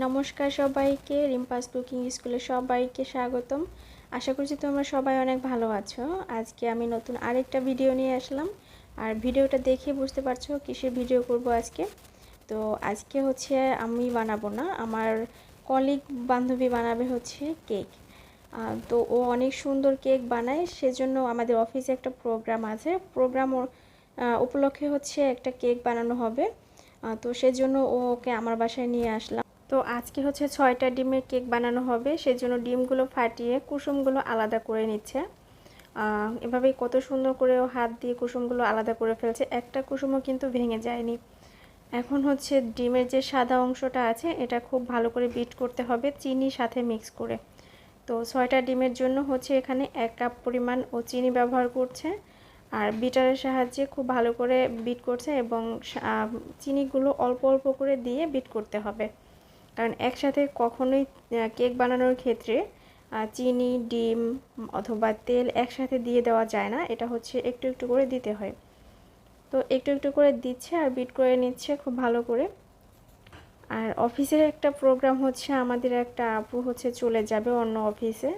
নমস্কার সবাইকে, রিম্পাস কুকিং স্কুলে সবাইকে স্বাগতম। আশা করছি তোমরা সবাই অনেক ভালো আছো। আজকে আমি নতুন আরেকটা ভিডিও নিয়ে আসলাম। আর ভিডিওটা দেখে বুঝতে পারছ কিসের ভিডিও করব আজকে? তো আজকে হচ্ছে আমি বানাবো না, আমার কলিগ বান্ধবী বানাবে হচ্ছে কেক তো ও অনেক সুন্দর কেক বানায়, সেজন্য আমাদের অফিসে একটা প্রোগ্রাম আছে। প্রোগ্রাম উপলক্ষে হচ্ছে একটা কেক বানানো হবে। তো সেজন্য ওকে আমার বাসায় নিয়ে আসলাম। তো আজকে হচ্ছে ছয়টা ডিমের কেক বানানো হবে সেই জন্য ডিমগুলো ফাটিয়ে কুসুমগুলো আলাদা করে নিচ্ছে। এভাবেই কত সুন্দর করে হাত দিয়ে কুসুমগুলো আলাদা করে ফেলছে, একটা কুসুমও কিন্তু ভেঙে যায়নি। এখন হচ্ছে ডিমের যে সাদা অংশটা আছে, এটা খুব ভালো করে বিট করতে হবে, চিনি সাথে মিক্স করে। তো ছয়টা ডিমের জন্য হচ্ছে এখানে এক কাপ পরিমাণ ও চিনি ব্যবহার করছে, আর বিটারের সাহায্যে খুব ভালো করে বিট করছে এবং চিনিগুলো অল্প অল্প করে দিয়ে বিট করতে হবে। কারণ একসাথে কখনোই কেক বানানোর ক্ষেত্রে চিনি, ডিম অথবা তেল একসাথে দিয়ে দেওয়া যায় না। এটা হচ্ছে একটু একটু করে দিতে হয়। তো একটু একটু করে দিচ্ছে আর বিট করে নিচ্ছে খুব ভালো করে। আর অফিসের একটা প্রোগ্রাম হচ্ছে, আমাদের একটা আপু হচ্ছে চলে যাবে অন্য অফিসে।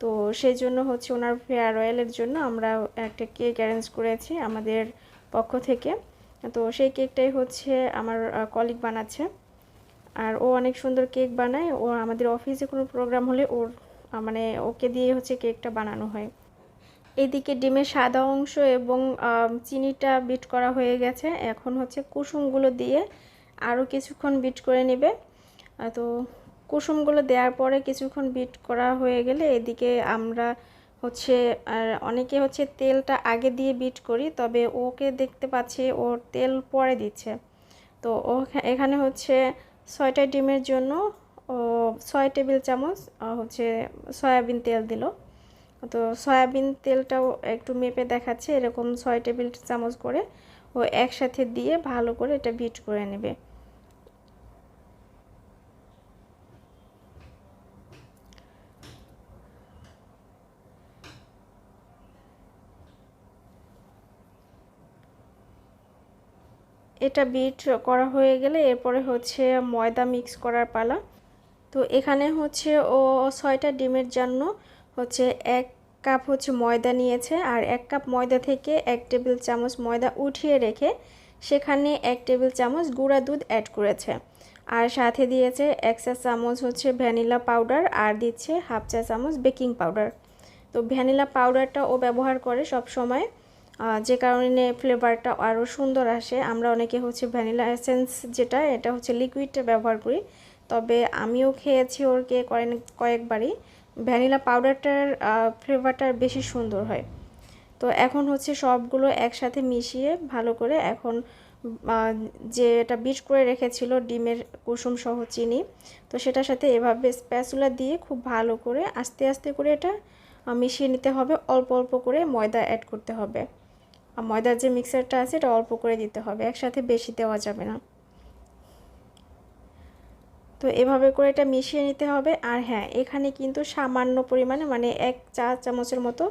তো সেই জন্য হচ্ছে ওনার ফেয়ারওয়েলের জন্য আমরা একটা কেক অ্যারেঞ্জ করেছি আমাদের পক্ষ থেকে। তো সেই কেকটাই হচ্ছে আমার কলিগ বানাচ্ছে। আর ও অনেক সুন্দর কেক বানায়। ও আমাদের অফিসে কোনো প্রোগ্রাম হলে ওর মানে ওকে দিয়ে হচ্ছে কেকটা বানানো হয়। এদিকে ডিমের সাদা অংশ এবং চিনিটা বিট করা হয়ে গেছে। এখন হচ্ছে কুসুমগুলো দিয়ে আরও কিছুক্ষণ বিট করে নেবে। তো কুসুমগুলো দেওয়ার পরে কিছুক্ষণ বিট করা হয়ে গেলে এদিকে আমরা হচ্ছে, আর অনেকে হচ্ছে তেলটা আগে দিয়ে বিট করি, তবে ওকে দেখতে পাচ্ছি ওর তেল পরে দিচ্ছে। তো ও এখানে হচ্ছে ছয়টা ডিমের জন্য ছয় টেবিল চামচ হচ্ছে সয়াবিন তেল দিল। তো সয়াবিন তেলটাও একটু মেপে দেখাচ্ছে, এরকম ছয় টেবিল চামচ করে ও একসাথে দিয়ে ভালো করে এটা বিট করে নেবে। এটা বিট করা হয়ে গেলে এরপরে হচ্ছে ময়দা মিক্স করার পালা। তো এখানে হচ্ছে ও ছয়টা ডিমের জন্য হচ্ছে এক কাপ হচ্ছে ময়দা নিয়েছে আর এক কাপ ময়দা থেকে এক টেবিল চামচ ময়দা উঠিয়ে রেখে সেখানে এক টেবিল চামচ গুঁড়া দুধ অ্যাড করেছে। আর সাথে দিয়েছে এক চা চামচ হচ্ছে ভ্যানিলা পাউডার আর দিচ্ছে হাফ চা চামচ বেকিং পাউডার তো ভ্যানিলা পাউডারটা ও ব্যবহার করে সব সময় যে কারণে ফ্লেভারটা আরও সুন্দর আসে। আমরা অনেকে হচ্ছে ভ্যানিলা এসেন্স যেটা, এটা হচ্ছে লিকুইডটা ব্যবহার করি। তবে আমিও খেয়েছি ওর কে কয়েকবারই। ভ্যানিলা পাউডারটার ফ্লেভারটা বেশি সুন্দর হয়। তো এখন হচ্ছে সবগুলো একসাথে মিশিয়ে ভালো করে এখন যে এটা বিট করে রেখেছিল ডিমের কুসুম সহ চিনি, তো সেটার সাথে এভাবে স্প্যাচুলা দিয়ে খুব ভালো করে আস্তে আস্তে করে এটা মিশিয়ে নিতে হবে। অল্প অল্প করে ময়দা অ্যাড করতে হবে। আর ময়দার যে মিক্সারটা আছে, এটা অল্প করে দিতে হবে। একসাথে বেশি দেওয়া যাবে না। তো এভাবে করে এটা মিশিয়ে নিতে হবে। আর হ্যাঁ এখানে কিন্তু সামান্য পরিমাণে মানে এক চা চামচের মতো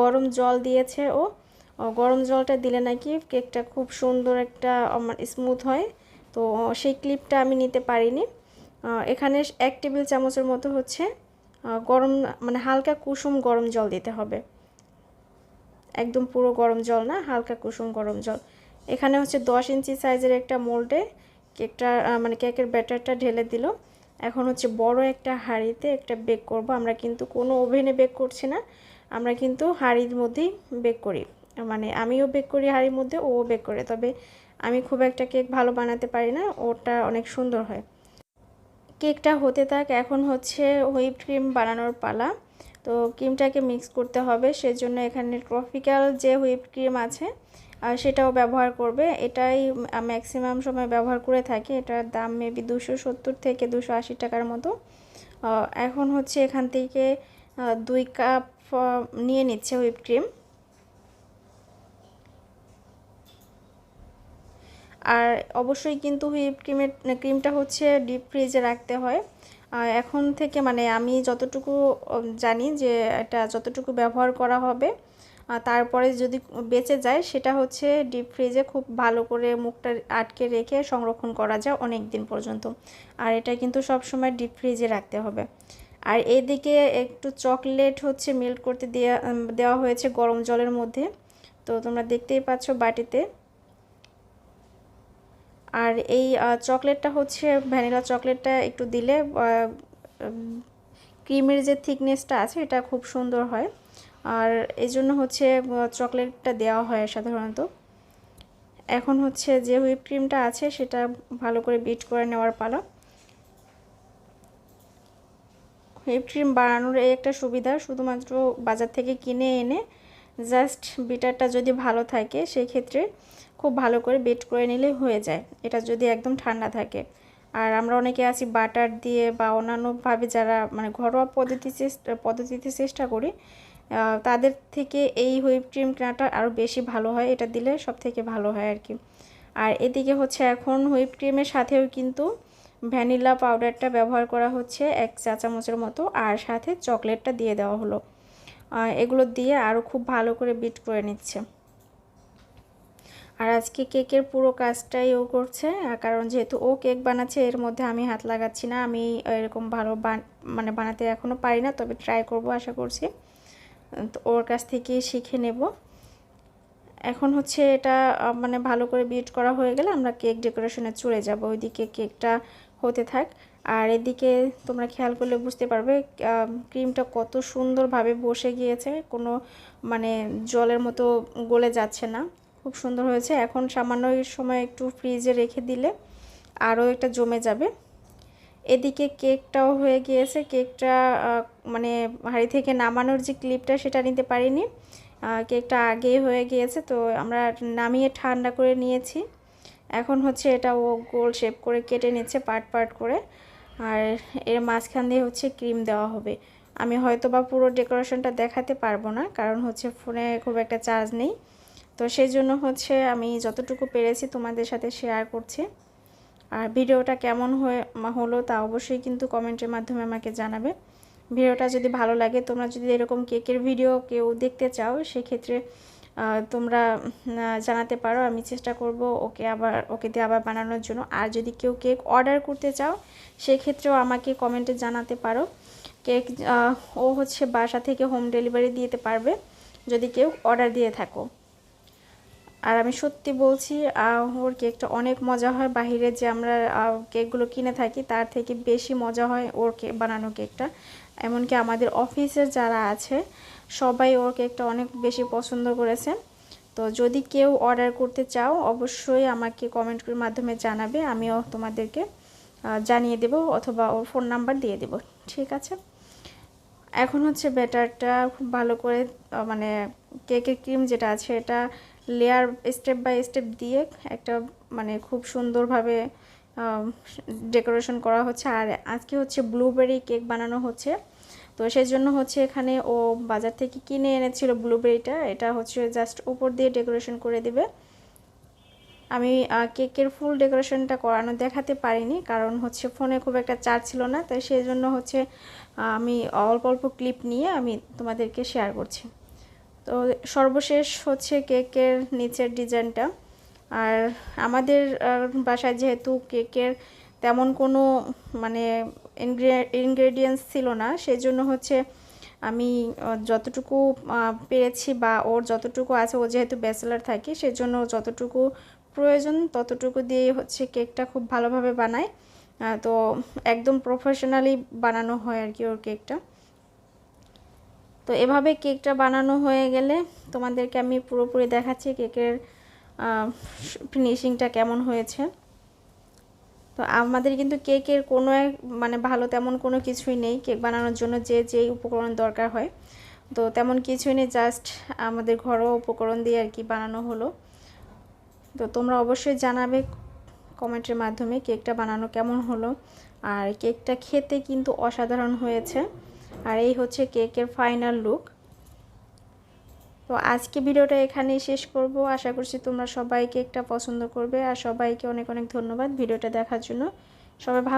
গরম জল দিয়েছে ও। গরম জলটা দিলে নাকি কেকটা খুব সুন্দর একটা স্মুথ হয়। তো সেই ক্লিপটা আমি নিতে পারিনি। এখানে এক টেবিল চামচের মতো হচ্ছে গরম মানে হালকা কুসুম গরম জল দিতে হবে। একদম পুরো গরম জল না, হালকা কুসুম গরম জল। এখানে হচ্ছে দশ ইঞ্চি সাইজের একটা মোল্ডে কেকটা মানে কেকের ব্যাটারটা ঢেলে দিল। এখন হচ্ছে বড় একটা হাঁড়িতে একটা বেক করব। আমরা কিন্তু কোনো ওভেনে বেক করছি না, আমরা কিন্তু হাঁড়ির মধ্যেই বেক করি। মানে আমিও বেক করি হাঁড়ির মধ্যে ও বেক করে। তবে আমি খুব একটা কেক ভালো বানাতে পারি না, ওটা অনেক সুন্দর হয়। কেকটা হতে থাক এখন হচ্ছে হুইপ ক্রিম বানানোর পালা। তো ক্রিমটাকে মিক্স করতে হবে, সেজন্য এখানে ট্রপিক্যাল যে হুইপ ক্রিম আছে সেটাও ব্যবহার করবে। এটাই ম্যাক্সিমাম সময় ব্যবহার করে থাকি। এটার দাম মেবি দুশো সত্তর থেকে দুশো আশি টাকার মতো। এখন হচ্ছে এখান থেকে দুই কাপ নিয়ে নিচ্ছে হুইপ ক্রিম আর অবশ্যই কিন্তু হুইপ ক্রিমের ক্রিমটা হচ্ছে ডিপ ফ্রিজে রাখতে হয়। এখন থেকে মানে আমি যতটুকু জানি যে এটা যতটুকু ব্যবহার করা হবে তারপরে যদি বেঁচে যায় সেটা হচ্ছে ডিপ ফ্রিজে খুব ভালো করে মুখটা আটকে রেখে সংরক্ষণ করা যায় অনেক দিন পর্যন্ত। আর এটা কিন্তু সব সময় ডিপ ফ্রিজে রাখতে হবে। আর এদিকে একটু চকলেট হচ্ছে মেল্ট করতে দেওয়া দেওয়া হয়েছে গরম জলের মধ্যে। তো তোমরা দেখতেই পাচ্ছ বাটিতে। আর এই চকলেটটা হচ্ছে ভ্যানিলা চকলেটটা একটু দিলে ক্রিমের যে থিকনেসটা আছে এটা খুব সুন্দর হয়। আর এই জন্য হচ্ছে চকলেটটা দেওয়া হয় সাধারণত। এখন হচ্ছে যে হুইপ ক্রিমটা আছে সেটা ভালো করে বিট করে নেওয়ার পালা। হুইপ ক্রিম বানানোর এই একটা সুবিধা, শুধুমাত্র বাজার থেকে কিনে এনে জাস্ট বিটারটা যদি ভালো থাকে সেই ক্ষেত্রে খুব ভালো করে বেট করে নিলে হয়ে যায়। এটা যদি একদম ঠান্ডা থাকে। আর আমরা অনেকে আছি বাটার দিয়ে বা অন্যান্যভাবে যারা মানে ঘরোয়া পদ্ধতি পদ্ধতিতে চেষ্টা করি তাদের থেকে এই হুইপ ক্রিম কেনাটা আরও বেশি ভালো হয়। এটা দিলে সব থেকে ভালো হয় আর কি। আর এদিকে হচ্ছে এখন হুইপ ক্রিমের সাথেও কিন্তু ভ্যানিলা পাউডারটা ব্যবহার করা হচ্ছে এক চা চামচের মতো। আর সাথে চকলেটটা দিয়ে দেওয়া হলো। এগুলো দিয়ে আরও খুব ভালো করে বিট করে নিচ্ছে। আর আজকে কেকের পুরো কাজটাই ও করছে কারণ যেহেতু ও কেক বানাচ্ছে, এর মধ্যে আমি হাত লাগাচ্ছি না, আমি এরকম ভালো মানে বানাতে এখনও পারি না, তবে ট্রাই করব আশা করছি। তো ওর কাছ থেকে শিখে নেব। এখন হচ্ছে এটা মানে ভালো করে বিট করা হয়ে গেলে আমরা কেক ডেকোরেশনে চলে যাব, ওইদিকে কেকটা হতে থাক। আর এদিকে তোমরা খেয়াল করলে বুঝতে পারবে ক্রিমটা কত সুন্দরভাবে বসে গিয়েছে, কোনো মানে জলের মতো গলে যাচ্ছে না। খুব সুন্দর হয়েছে। এখন সামান্য সময় একটু ফ্রিজে রেখে দিলে আরও একটা জমে যাবে। এদিকে কেকটাও হয়ে গিয়েছে। কেকটা মানে হাঁড়ি থেকে নামানোর যে ক্লিপটা সেটা নিতে পারিনি। কেকটা আগেই হয়ে গিয়েছে, তো আমরা নামিয়ে ঠান্ডা করে নিয়েছি। এখন হচ্ছে এটা ও গোল শেপ করে কেটে নিচ্ছে পার্ট পার্ট করে। আর এর মাঝখান দিয়ে হচ্ছে ক্রিম দেওয়া হবে। আমি হয়তো বা পুরো ডেকোরেশনটা দেখাতে পারব না, কারণ হচ্ছে ফোনে খুব একটা চার্জ নেই। তো সেই জন্য হচ্ছে আমি যতটুকু পেরেছি তোমাদের সাথে শেয়ার করছি। আর ভিডিওটা কেমন হয়ে হলো তা অবশ্যই কিন্তু কমেন্টের মাধ্যমে আমাকে জানাবে। ভিডিওটা যদি ভালো লাগে, তোমরা যদি এরকম কেকের ভিডিও কেউ দেখতে চাও, সেক্ষেত্রে তোমরা জানাতে পারো। আমি চেষ্টা করব ওকে আবার, ওকে দিয়ে আবার বানানোর জন্য। আর যদি কেউ কেক অর্ডার করতে চাও, সেক্ষেত্রেও আমাকে কমেন্টে জানাতে পারো। কেক ও হচ্ছে বাসা থেকে হোম ডেলিভারি দিতে পারবে। যদি কেউ অর্ডার দিয়ে থাকো। আর আমি সত্যি বলছি ওর কেকটা অনেক মজা হয়। বাহিরে যে আমরা কেকগুলো কিনে থাকি, তার থেকে বেশি মজা হয় ওর কেক বানানো কেকটা। এমনকি আমাদের অফিসের যারা আছে, সবাই ওর কেকটা অনেক বেশি পছন্দ করেছে। তো যদি কেউ অর্ডার করতে চাও, অবশ্যই আমাকে কমেন্টের মাধ্যমে জানাবে। আমিও তোমাদেরকে জানিয়ে দেব অথবা ওর ফোন নাম্বার দিয়ে দেব। ঠিক আছে? এখন হচ্ছে ব্যাটারটা খুব ভালো করে মানে কেকের ক্রিম যেটা আছে, এটা লেয়ার স্টেপ বাই স্টেপ দিয়ে একটা মানে খুব সুন্দরভাবে ডেকোরেশন করা হচ্ছে। আর আজকে হচ্ছে ব্লুবেরি কেক বানানো হচ্ছে। তো সেই জন্য হচ্ছে এখানে ও বাজার থেকে কিনে এনেছিল ব্লুবেরিটা এটা হচ্ছে জাস্ট উপর দিয়ে ডেকোরেশন করে দিবে। আমি কেকের ফুল ডেকোরেশনটা করানো দেখাতে পারিনি, কারণ হচ্ছে ফোনে খুব একটা চার্জ ছিল না। তাই সেই জন্য হচ্ছে আমি অল্প অল্প ক্লিপ নিয়ে আমি তোমাদেরকে শেয়ার করছি। তো সর্বশেষ হচ্ছে কেকের নিচের ডিজাইনটা। আর আমাদের বাসায় যেহেতু কেকের তেমন কোনো মানে ইনগ্রেডিয়েন্টস ছিল না সেই জন্য হচ্ছে আমি যতটুকু পেরেছি বা ওর যতটুকু আছে, ও যেহেতু ব্যাচেলার থাকে, সেজন্য যতটুকু প্রয়োজন ততটুকু দিয়ে হচ্ছে কেকটা খুব ভালোভাবে বানায়। তো একদম প্রফেশনালি বানানো হয় আর কি ওর কেকটা। তো এভাবে কেকটা বানানো হয়ে গেলে তোমাদেরকে আমি পুরোপুরি দেখাচ্ছি কেকের ফিনিশিংটা কেমন হয়েছে। তো আমাদের কিন্তু কেকের কোনো এক মানে ভালো তেমন কোনো কিছুই নেই কেক বানানোর জন্য যে যেই উপকরণ দরকার হয়। তো তেমন কিছুই নেই জাস্ট আমাদের ঘরোয়া উপকরণ দিয়ে আর কি বানানো হলো। তো তোমরা অবশ্যই জানাবে কমেন্টের মাধ্যমে কেকটা বানানো কেমন হলো। আর কেকটা খেতে কিন্তু অসাধারণ হয়েছে। আর এই হচ্ছে কেকের ফাইনাল লুক। তো আজকে ভিডিওটা এখানেই শেষ করব। আশা করছি তোমরা সবাই কেকটা পছন্দ করবে। আর সবাইকে অনেক অনেক ধন্যবাদ ভিডিওটা দেখার জন্য। সবাই